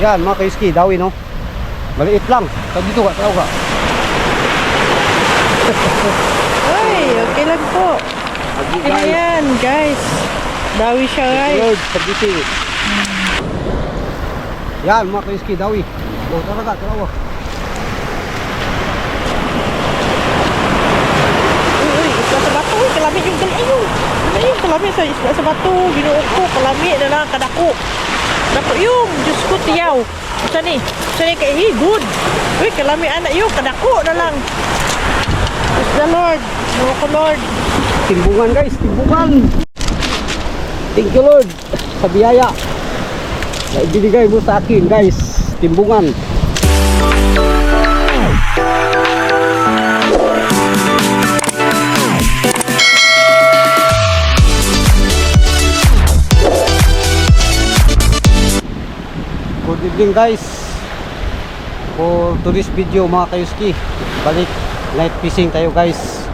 Yan, mga kayuski, dawi no. Maliit lang. Tag dito ka, taraw ka. Ay, okay lang po. Ayan, guys. Dawi siya, guys. Tag dito. Yan, mga kayuski, dawi. O, tara ka, taraw ka. Uy, uy, isla sa bato. Uy, kalami yung gali. Ayun. Ayun, kalami sa isla sa bato. Ginuok ko, kalami na lang kadako. Dako yung, Diyos ko tiyaw. Sa ni? Sa ni kay good. Uy, kalami anak yung kadako na lang. Praise the Lord. Nuo ko, Lord. Timbungan guys, timbungan. Thank you Lord sa biyaya. Na ibinigay mo sa akin guys, timbungan. Evening guys. For today's video mga kayuski, balik night fishing tayo guys.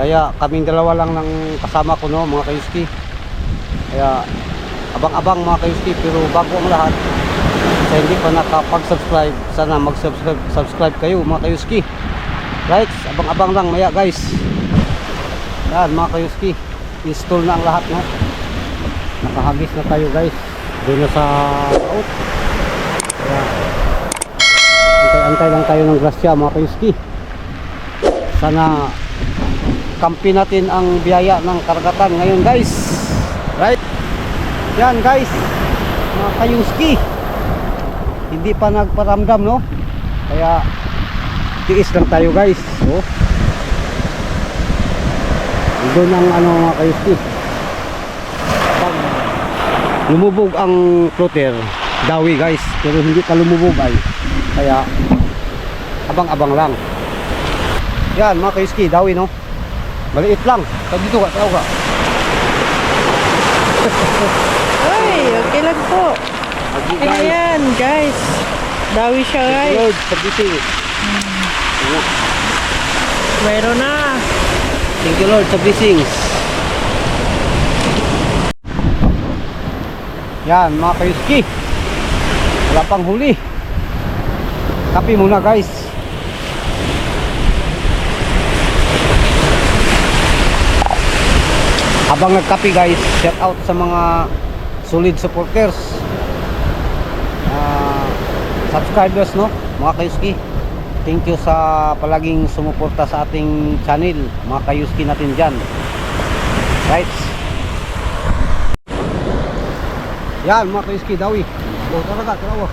Kaya kaming dalawa lang ng kasama ko no mga kayuski. Kaya abang-abang mga kayuski pero bago ang lahat sa hindi pa nakapag-subscribe sana mag-subscribe subscribe kayo mga kayuski. Right, abang-abang lang maya guys. Yan mga kayuski. Install na ang lahat no. Nakahagis na tayo guys. Doon na sa out. Antay-antay lang tayo ng grasya mga kayuski. Sana kampi natin ang biyaya ng karagatan ngayon guys. Right? Yan guys. Mga kayuski hindi pa nagparamdam no? Kaya tiis lang tayo guys. Oh. doon ang ano mga kayuski pag lumubog ang floater dawi guys pero hindi pa lumubog ay kaya abang-abang lang yan mga kayuski dawi no Maliit lang. Tag dito ka, taraw ka. Ay, okay lang po. Ayan, guys. Dawi siya, guys. Tag dito. Meron na. Thank you Lord sa blessings. Yan, mga kayuski. Wala pang huli. Kapi muna guys. Habang nagkapi guys, shout out sa mga solid supporters. Ah, subscribers no, mga kayuski. Thank you sa palaging sumuporta sa ating channel, mga kayuski natin dyan. Right? Yan, mga kayuski, dawi. O, talaga, tarawa.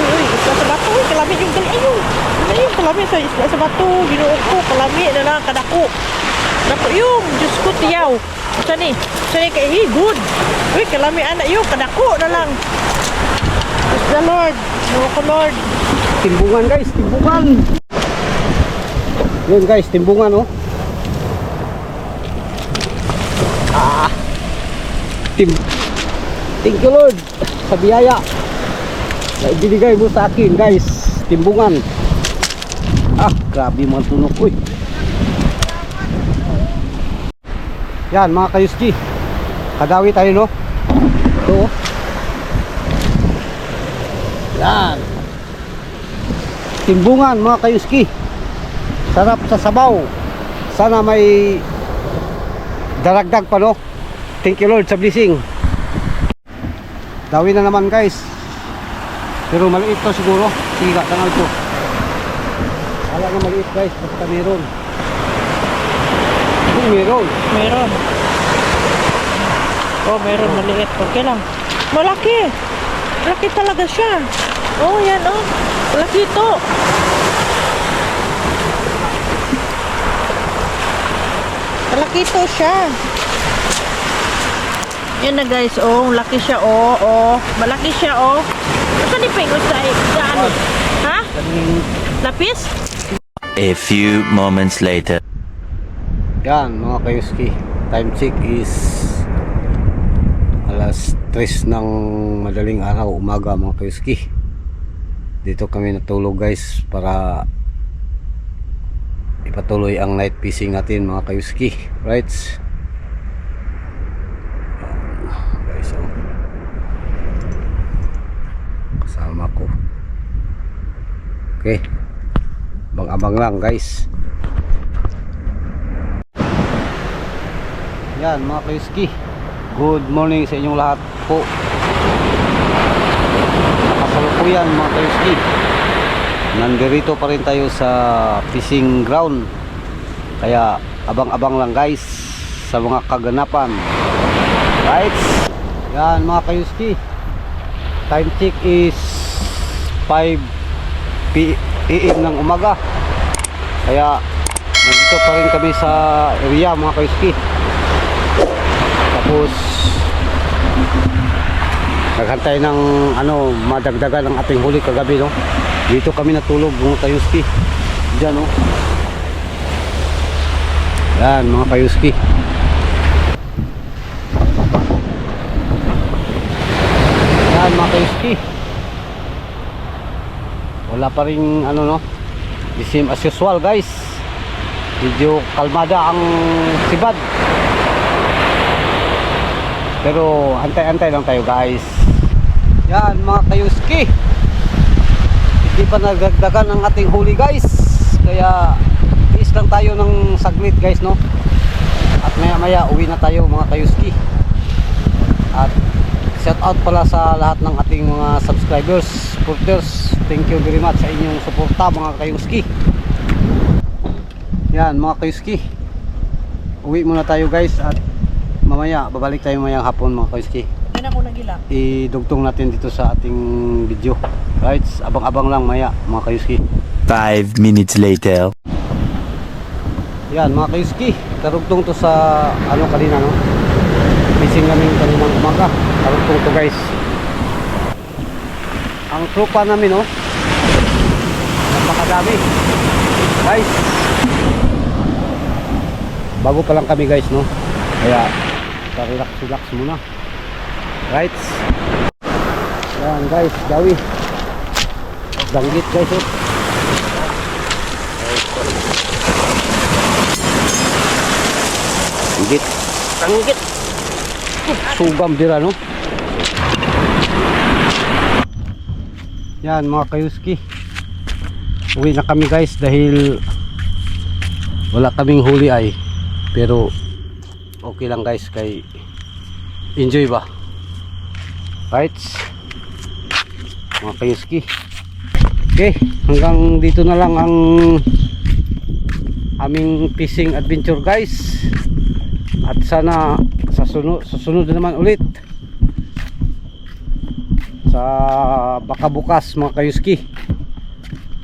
Uy, uy, isla sa bato. Uy, kalami yung gali. Ayun. Ayun, kalami sa isla sa bato. Ginuok ko, kalami na lang kadako. Dako yung, Diyos ko tiyaw. Sa ni? Sa ni kay hey, good. Uy, kalami anak yung kadako na lang. Praise the Lord. Nuo ko, Lord. Timbungan guys, timbungan. Yun guys, timbungan oh. Tim Thank you Lord sa biyaya na ibinigay mo sa akin guys. Timbungan. Ah, grabe mga tunog uy. Yan mga kayuski. Kadawi tayo no. Ito. Yan. Timbungan mga kayuski. Sarap sa sabaw. Sana may daragdag pa no. Thank you Lord sa blessing. Dawi na naman guys. Pero maliit to siguro. Sige ka, tangal to. Wala na maliit guys. Basta meron. Kung meron. Meron. Oh, meron maliit. Okay lang. Malaki. Malaki talaga siya. Oh, yan oh. Malaki ito. Malaki ito siya. Yan na guys, oh, laki siya, oh, oh. Malaki siya, oh. Saan ipingot sa, sa ano? Ha? Lapis? A few moments later. Yan mga kayuski Time check is Alas 3 ng madaling araw Umaga mga kayuski Dito kami natulog guys Para Ipatuloy ang night fishing natin mga kayuski Right Okay. Abang-abang lang guys. Yan mga kayuski. Good morning sa inyong lahat po. Nakasalukuyan mga kayuski. Nandirito pa rin tayo sa fishing ground. Kaya abang-abang lang guys sa mga kaganapan. Right? Yan mga kayuski. Time check is 5 p.m. ng umaga. Kaya nandito pa rin kami sa area mga kayuski. Tapos naghantay ng ano madagdagan ang ating huli kagabi no. Dito kami natulog mga kayuski. Diyan no. Yan mga kayuski. Kayuski. Wala pa rin ano no. The same as usual guys. Medyo kalmada ang sibad. Pero antay-antay lang tayo guys. Yan mga kayuski. Hindi pa nagdagdagan ang ating huli guys. Kaya is lang tayo ng saglit guys no. At maya maya uwi na tayo mga kayuski. At shout out pala sa lahat ng ating mga subscribers, supporters. Thank you very much sa inyong suporta mga kayuski. Yan mga kayuski. Uwi muna tayo guys at mamaya babalik tayo mayang hapon mga kayuski. Hindi na ako nagila. idugtong natin dito sa ating video. Right? Abang-abang lang maya mga kayuski. Five minutes later. Yan mga kayuski, karugtong to sa ano kanina no. Fishing namin kaninang umaga. Karugtong to guys. Ang tropa namin no. Napakadami. Guys. Bago pa lang kami guys no. Kaya relax-relax muna. Right? Yan guys, gawi. Danggit guys oh. Danggit. Danggit. Sugam dira no. Yan mga kayuski. Uwi na kami guys dahil wala kaming huli ay. Pero okay lang guys kay enjoy ba? Right? Mga kayuski. Okay, hanggang dito na lang ang aming fishing adventure guys. At sana sa sunod, susunod na naman ulit sa baka bukas mga kayuski.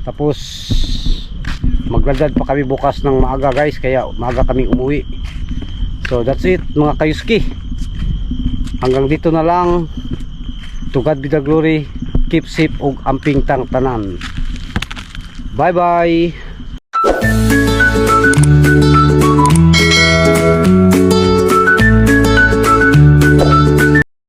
Tapos magladad pa kami bukas ng maaga guys kaya maaga kami umuwi. So that's it mga kayuski. Hanggang dito na lang. To God be the glory. Keep safe ug amping tang tanan. Bye bye.